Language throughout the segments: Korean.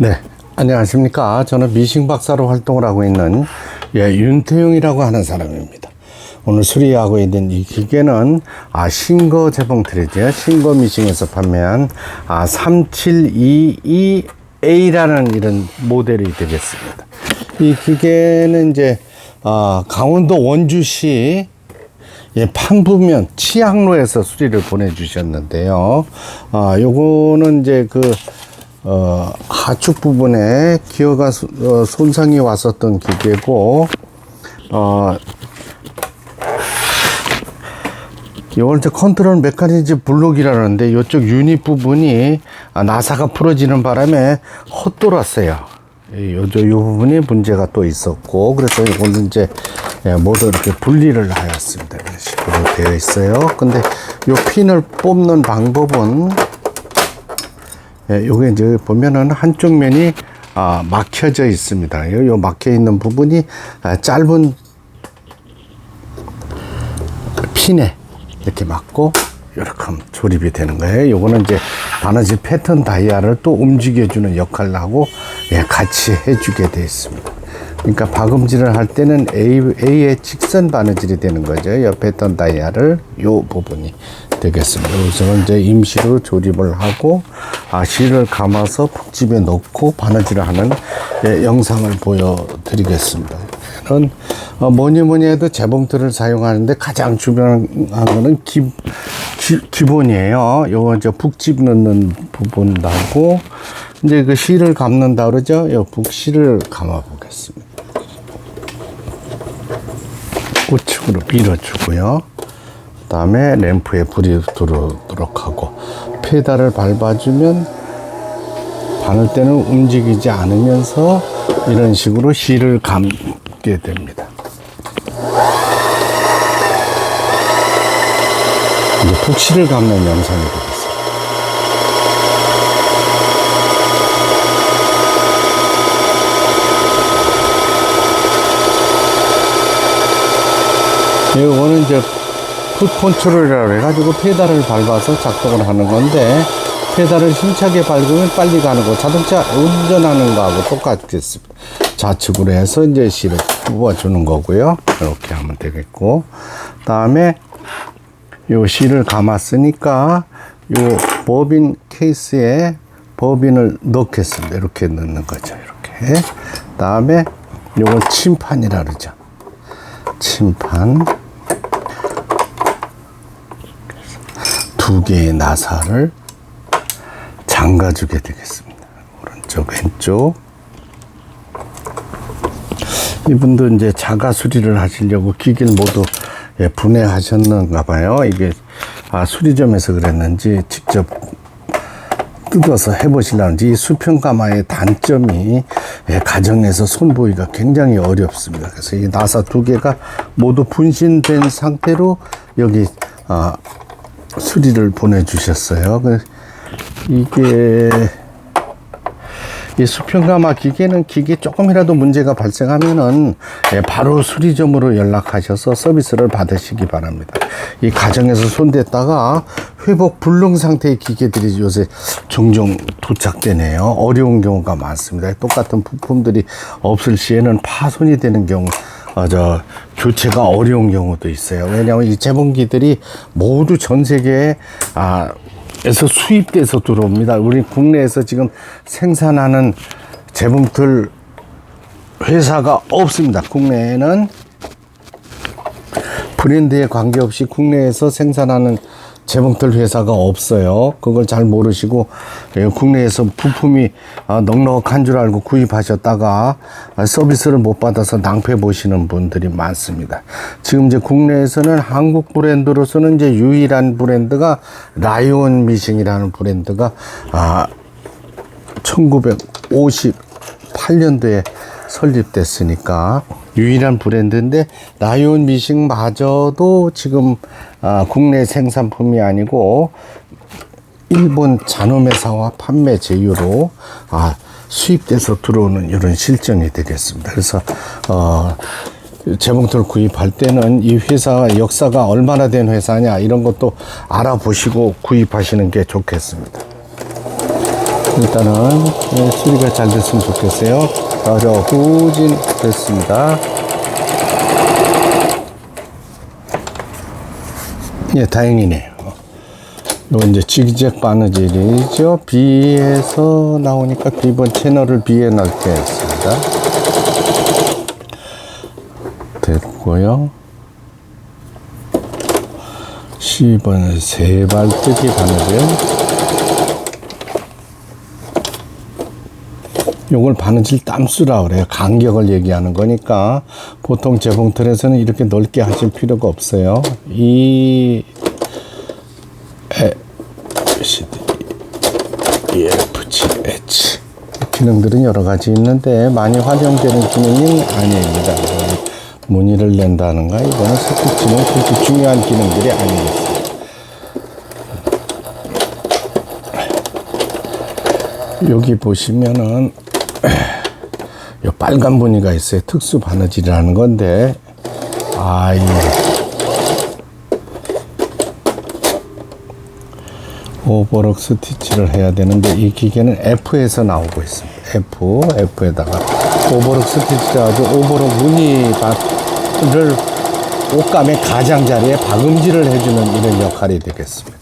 네, 안녕하십니까. 저는 미싱 박사로 활동을 하고 있는 예, 윤태용이라고 하는 사람입니다. 오늘 수리하고 있는 이 기계는 아, 신거 재봉틀이죠. 신거 미싱에서 판매한 아, 3722A라는 이런 모델이 되겠습니다. 이 기계는 이제 아, 강원도 원주시 예, 판부면 치항로에서 수리를 보내주셨는데요. 아, 요거는 이제 그, 어, 하축 부분에 기어가 소- 어, 손상이 왔었던 기계고, 어, 이걸 이제 컨트롤 메커니즘 블록이라는데 이쪽 유닛 부분이 아, 나사가 풀어지는 바람에 헛돌았어요. 이 요저 요 부분이 문제가 또 있었고 그래서 이거는 이제 예, 모두 이렇게 분리를 하였습니다. 이런 식으로 되어 있어요. 근데 요 핀을 뽑는 방법은 예, 요게 이제 보면은 한쪽 면이 아, 막혀져 있습니다. 요, 요 막혀 있는 부분이 아, 짧은 핀에 이렇게 맞고 이렇게 조립이 되는 거예요. 요거는 이제 바느질 패턴 다이아를 또 움직여주는 역할을 하고 예, 같이 해주게 되어 있습니다. 그러니까 박음질을 할 때는 A, A의 직선 바느질이 되는 거죠. 요 패턴 다이아를 요 부분이 되겠습니다. 우선은 이제 임시로 조립을 하고 아, 실을 감아서 북집에 넣고 바느질을 하는 예, 영상을 보여드리겠습니다. 는 어, 뭐니 뭐니 해도 재봉틀을 사용하는데 가장 중요한 거는 기, 기, 본이에요 요거 저 북집 넣는 부분하고 이제 그 실을 감는다 그러죠. 요 북실을 감아 보겠습니다. 우측으로 밀어주고요. 그 다음에 램프에 불이 들어오도록 하고 페달을 밟아주면 바늘 때는 움직이지 않으면서 이런 식으로 실을 감게 됩니다. 이제 북실을 감는 영상이 되겠습니다. 이거는 이제 풋 컨트롤이라고 해가지고 페달을 밟아서 작동을 하는 건데 페달을 힘차게 밟으면 빨리 가는 거 자동차 운전하는 거하고 똑같겠습니다 좌측으로 해서 이제 실을 뽑아주는 거고요. 이렇게 하면 되겠고. 다음에 요 실을 감았으니까 요 버빈 케이스에 버빈을 넣겠습니다. 이렇게 넣는 거죠 이렇게. 다음에 요건 침판이라 그러죠. 침판 두 개의 나사를 잠가주게 되겠습니다. 오른쪽, 왼쪽. 이분도 이제 자가 수리를 하시려고 기계를 모두 예, 분해하셨는가 봐요. 이게 아, 수리점에서 그랬는지 직접 뜯어서 해보시려는지 이 수평 가마의 단점이 예, 가정에서 손보기가 굉장히 어렵습니다. 그래서 이 나사 두 개가 모두 분신된 상태로 여기 아, 수리를 보내주셨어요. 그 이게 이 수평가마 기계는 기계 조금이라도 문제가 발생하면은 예, 바로 수리점으로 연락하셔서 서비스를 받으시기 바랍니다. 이 가정에서 손댔다가 회복 불능 상태의 기계들이 요새 종종 도착되네요. 어려운 경우가 많습니다. 똑같은 부품들이 없을 시에는 파손이 되는 경우 어, 저 교체가 어려운 경우도 있어요. 왜냐하면 이 재봉기들이 모두 전 세계에 아, 에서 수입돼서 들어옵니다. 우리 국내에서 지금 생산하는 재봉틀 회사가 없습니다. 국내에는 브랜드에 관계없이 국내에서 생산하는 재봉틀 회사가 없어요. 그걸 잘 모르시고 예, 국내에서 부품이 아, 넉넉한 줄 알고 구입하셨다가 아, 서비스를 못 받아서 낭패 보시는 분들이 많습니다. 지금 이제 국내에서는 한국 브랜드로서는 이제 유일한 브랜드가 라이온 미싱이라는 브랜드가 아 1958년도에 설립됐으니까 유일한 브랜드인데 라이온 미싱마저도 지금 아, 국내 생산품이 아니고 일본 잔홈회사와 판매 제휴로 아, 수입돼서 들어오는 이런 실정이 되겠습니다. 그래서 어, 재봉틀 구입할 때는 이 회사 역사가 얼마나 된 회사냐 이런 것도 알아보시고 구입하시는 게 좋겠습니다. 일단은 예, 수리가 잘 됐으면 좋겠어요. 자, 저 후진 됐습니다. 예, 다행이네요. 요 이제 지그잭 바느질이죠. B에서 나오니까 B번 채널을 B에 넣게 했습니다. 됐고요. C번 세발뜨기 바느질. 요걸 바느질 땀수라 그래요. 간격을 얘기하는 거니까 보통 재봉틀에서는 이렇게 넓게 하실 필요가 없어요. 이 E, F, G, H 기능들은 여러 가지 있는데 많이 활용되는 기능이 아닙니다. 무늬를 낸다는가 이거는 소프트는 그렇게 중요한 기능들이 아니겠어요. 여기 보시면은 요 빨간 무늬가 있어요. 특수 바느질이라는 건데 아 이. 오버럭 스티치를 해야 되는데 이 기계는 F에서 나오고 있습니다. F, F에다가 오버럭 스티치를 아주 오버럭 무늬를 옷감의 가장자리에 박음질을 해주는 이런 역할이 되겠습니다.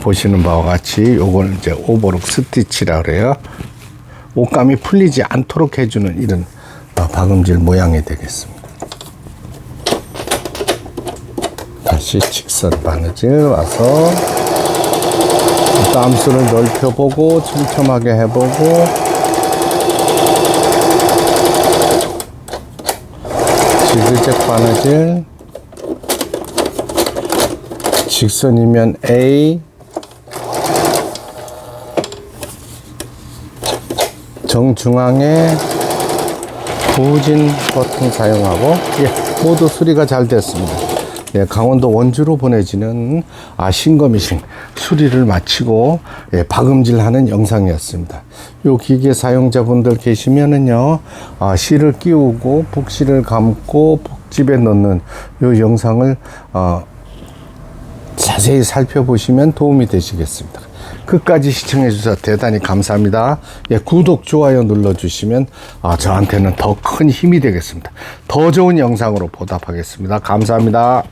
보시는 바와 같이 요걸 이제 오버럭 스티치라 그래요. 옷감이 풀리지 않도록 해주는 이런 어, 박음질 모양이 되겠습니다. 다시 직선 바느질 와서 땀수를 넓혀보고 촘촘하게 해보고 지그잭 바느질 직선이면 A 정중앙에 후진 버튼 사용하고 예, 모두 수리가 잘 됐습니다. 예, 강원도 원주로 보내지는 아, 신거미신 수리를 마치고 예, 박음질하는 영상이었습니다. 요 기계 사용자분들 계시면은요, 아, 실을 끼우고 북실을 감고 북집에 넣는 요 영상을 어, 자세히 살펴보시면 도움이 되시겠습니다. 끝까지 시청해 주셔서 대단히 감사합니다. 예, 구독, 좋아요 눌러주시면 아, 저한테는 더 큰 힘이 되겠습니다. 더 좋은 영상으로 보답하겠습니다. 감사합니다.